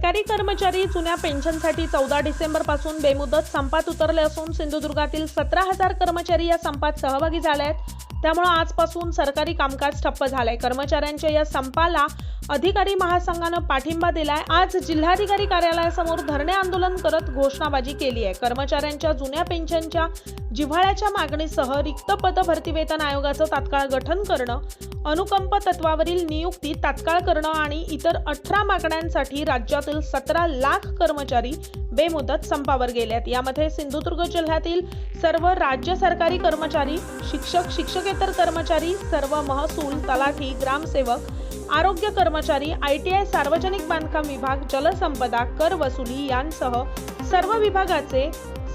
सरकारी कर्मचारी जुन्या पेन्शनसाठी चौदा डिसेंबरपासून बेमुदत संपात उतरले असून सिंधुदुर्गातील सतरा हजार कर्मचारी या संपात सहभागी झाले आहेत. त्यामुळे आजपासून सरकारी कामकाज ठप्प झालंय. कर्मचाऱ्यांच्या या संपाला अधिकारी महासंघानं पाठिंबा दिलाय. आज जिल्हाधिकारी कार्यालयासमोर धरणे आंदोलन करत घोषणाबाजी केली आहे. कर्मचाऱ्यांच्या जुन्या पेन्शनच्या जिव्हाळ्याच्या मागणीसह रिक्त पद भरती वेतन आयोगाचं तात्काळ गठन करणं अनुकंप तत्वावरील नियुक्ती तात्काळ करणं आणि इतर अठरा मागण्यांसाठी राज्यातील सतरा लाख कर्मचारी बेमुदत संपावर गेलेत. यामध्ये सिंधुदुर्ग जिल्ह्यातील सर्व राज्य सरकारी कर्मचारी शिक्षक शिक्षकेतर कर्मचारी सर्व महसूल तलाठी ग्रामसेवक आरोग्य कर्मचारी आय टी आय सार्वजनिक बांधकाम विभाग जलसंपदा कर वसुली यांसह सर्व विभागाचे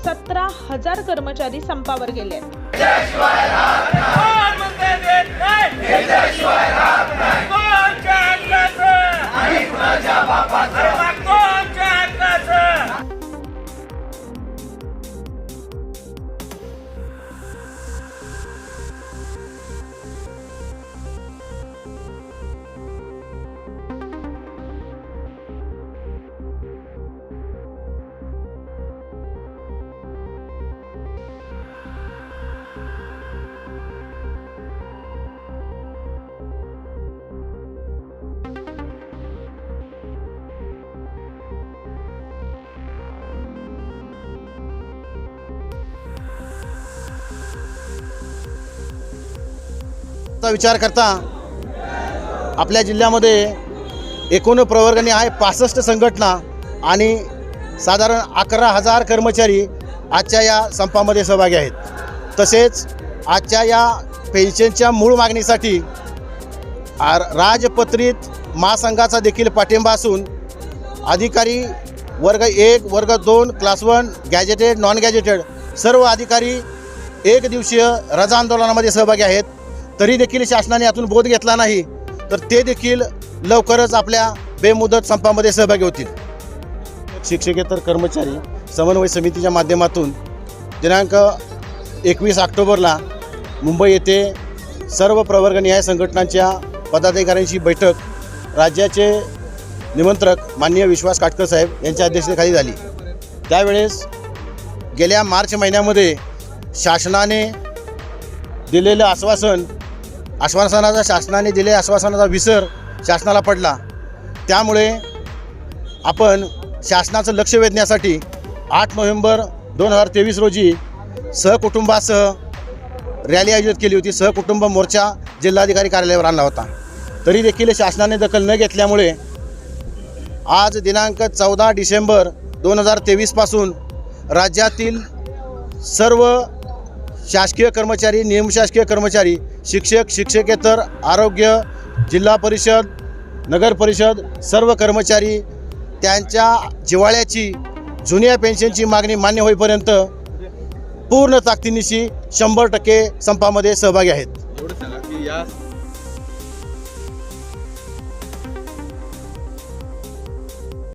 सतरा हजार कर्मचारी संपावर गेले 别再出来了 चा विचार करता आपल्या जिल्ह्यामध्ये एकूण प्रवर्गाने आहे पासष्ट संघटना आणि साधारण अकरा हजार कर्मचारी आजच्या या संपामध्ये सहभागी आहेत. तसेच आजच्या या पेन्शनच्या मूळ मागणीसाठी राजपत्रित महासंघाचा देखील पाठिंबा असून अधिकारी वर्ग एक वर्ग दोन class one gazetted non gazetted सर्व अधिकारी एक दिवसीय रजा आंदोलनामध्ये सहभागी आहेत. तरी देखील शासनाने यातून बोध घेतला नाही तर ते देखील लवकरच आपल्या बेमुदत संपामध्ये सहभागी होतील. शिक्षकेतर कर्मचारी समन्वय समितीच्या माध्यमातून दिनांक एकवीस ऑक्टोबरला मुंबई येथे सर्व प्रवर्गनिहाय संघटनांच्या पदाधिकाऱ्यांची बैठक राज्याचे निमंत्रक माननीय विश्वास काटकर साहेब यांच्या अध्यक्षतेखाली झाली. त्यावेळेस गेल्या मार्च महिन्यामध्ये शासनाने दिलेलं आश्वासन आश्वासनाचा शासनाने दिले आश्वासनाचा विसर शासनाला पडला. त्यामुळे आपण शासनाचं लक्ष वेधण्यासाठी आठ नोव्हेंबर दोन हजार तेवीस रोजी सहकुटुंबासह रॅली आयोजित केली होती. सहकुटुंब मोर्चा जिल्हाधिकारी कार्यालयावर आणला होता. तरी देखील शासनाने दखल न घेतल्यामुळे आज दिनांक चौदा डिसेंबर दोन हजार तेवीसपासून राज्यातील सर्व शासकीय कर्मचारी निमशासकीय कर्मचारी शिक्षक शिक्षकेतर आरोग्य जिल्हा परिषद नगर परिषद सर्व कर्मचारी त्यांच्या जिवाळ्याची जुन्या पेन्शनची मागणी मान्य होईपर्यंत पूर्ण ताकदीनिशी शंभर टक्के संपामध्ये सहभागी आहेत. एवढं सांगा की या